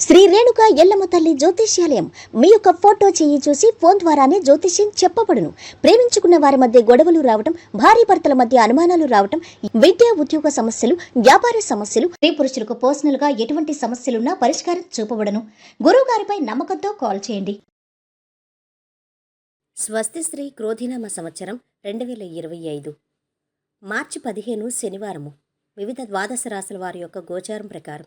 శ్రీ రేణుక ఎల్లమ్మ తల్లి జ్యోతిష్యాలయం. మీ యొక్క ఫోటో చేయి చూసి ఫోన్ ద్వారానే జ్యోతిష్యం చెప్పబడును. ప్రేమించుకున్న వారి మధ్య గొడవలు రావటం భార్య భర్తల మధ్య అనుమానాలు రావటం విద్యా ఉద్యోగ సమస్యలు వ్యాపార సమస్యలు స్త్రీ పురుషులకు పర్సనల్గా ఎటువంటి సమస్యలున్నా పరిష్కారం చూపబడను. గురువు గారిపై నమ్మకంతో కాల్ చేయండి. స్వస్తి శ్రీ క్రోధినామ సంవత్సరం రెండు వేల ఇరవై ఐదు. మార్చి పదిహేను శనివారము. వివిధ ద్వాదశ రాశుల వారి యొక్క గోచారం ప్రకారం.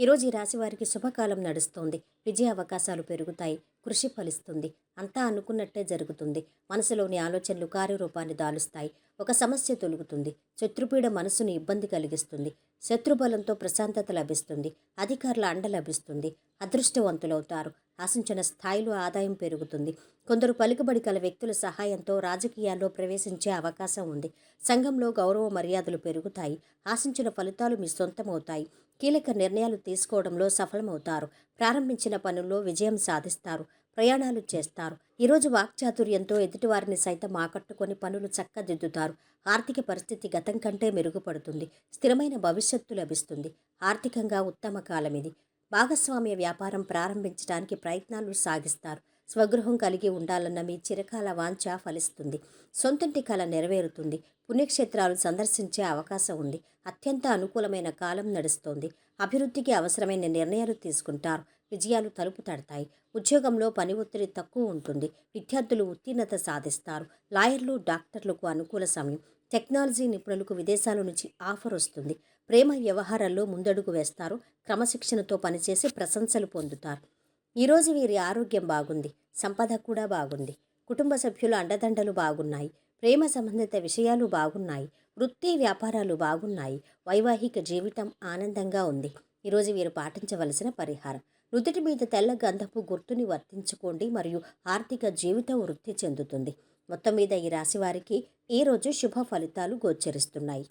ఈరోజు ఈ రాశి వారికి శుభకాలం నడుస్తోంది. విజయ అవకాశాలు పెరుగుతాయి. కృషి ఫలిస్తుంది. అంతా అనుకున్నట్టే జరుగుతుంది. మనసులోని ఆలోచనలు కార్యరూపాన్ని దాలుస్తాయి. ఒక సమస్య తొలుగుతుంది. శత్రుపీడ మనసును ఇబ్బంది కలిగిస్తుంది. శత్రుబలంతో ప్రశాంతత లభిస్తుంది. అధికారుల అండ లభిస్తుంది. అదృష్టవంతులవుతారు. ఆశించిన స్థాయిలో ఆదాయం పెరుగుతుంది. కొందరు పలుకుబడి కల వ్యక్తుల సహాయంతో రాజకీయాల్లో ప్రవేశించే అవకాశం ఉంది. సంఘంలో గౌరవ మర్యాదలు పెరుగుతాయి. ఆశించిన ఫలితాలు మీ సొంతమవుతాయి. కీలక నిర్ణయాలు తీసుకోవడంలో సఫలమవుతారు. ప్రారంభించిన పనుల్లో విజయం సాధిస్తారు. ప్రయాణాలు చేస్తారు. ఈరోజు వాక్చాతుర్యంతో ఎదుటివారిని సైతం ఆకట్టుకొని పనులు చక్కదిద్దుతారు. ఆర్థిక పరిస్థితి గతం కంటే మెరుగుపడుతుంది. స్థిరమైన భవిష్యత్తు లభిస్తుంది. ఆర్థికంగా ఉత్తమ కాలం ఇది భాగస్వామ్య వ్యాపారం ప్రారంభించడానికి ప్రయత్నాలు సాగిస్తారు. స్వగృహం కలిగి ఉండాలన్న మీ చిరకాల వాంఛ ఫలిస్తుంది. సొంతంటి కళ నెరవేరుతుంది. పుణ్యక్షేత్రాలు సందర్శించే అవకాశం ఉంది. అత్యంత అనుకూలమైన కాలం నడుస్తోంది. అభివృద్ధికి అవసరమైన నిర్ణయాలు తీసుకుంటారు. విజయాలు తలుపు తడతాయి. ఉద్యోగంలో పని ఒత్తిడి తక్కువ ఉంటుంది. విద్యార్థులు ఉత్తీర్ణత సాధిస్తారు. లాయర్లు డాక్టర్లకు అనుకూల సమయం. టెక్నాలజీ నిపుణులకు విదేశాల నుంచి ఆఫర్ వస్తుంది? ప్రేమ వ్యవహారాల్లో ముందడుగు వేస్తారు. క్రమశిక్షణతో పనిచేసి ప్రశంసలు పొందుతారు. ఈరోజు వీరి ఆరోగ్యం బాగుంది. సంపద కూడా బాగుంది. కుటుంబ సభ్యుల అండదండలు బాగున్నాయి. ప్రేమ సంబంధిత విషయాలు బాగున్నాయి. వృత్తి వ్యాపారాలు బాగున్నాయి. వైవాహిక జీవితం ఆనందంగా ఉంది. ఈరోజు వీరు పాటించవలసిన పరిహారం. నుదుటి మీద తెల్ల గంధపు గుర్తుని వర్తించుకోండి. మరియు ఆర్థిక జీవితం వృద్ధి చెందుతుంది. మొత్తం మీద ఈ రాశి వారికి ఈరోజు శుభ ఫలితాలు గోచరిస్తున్నాయి.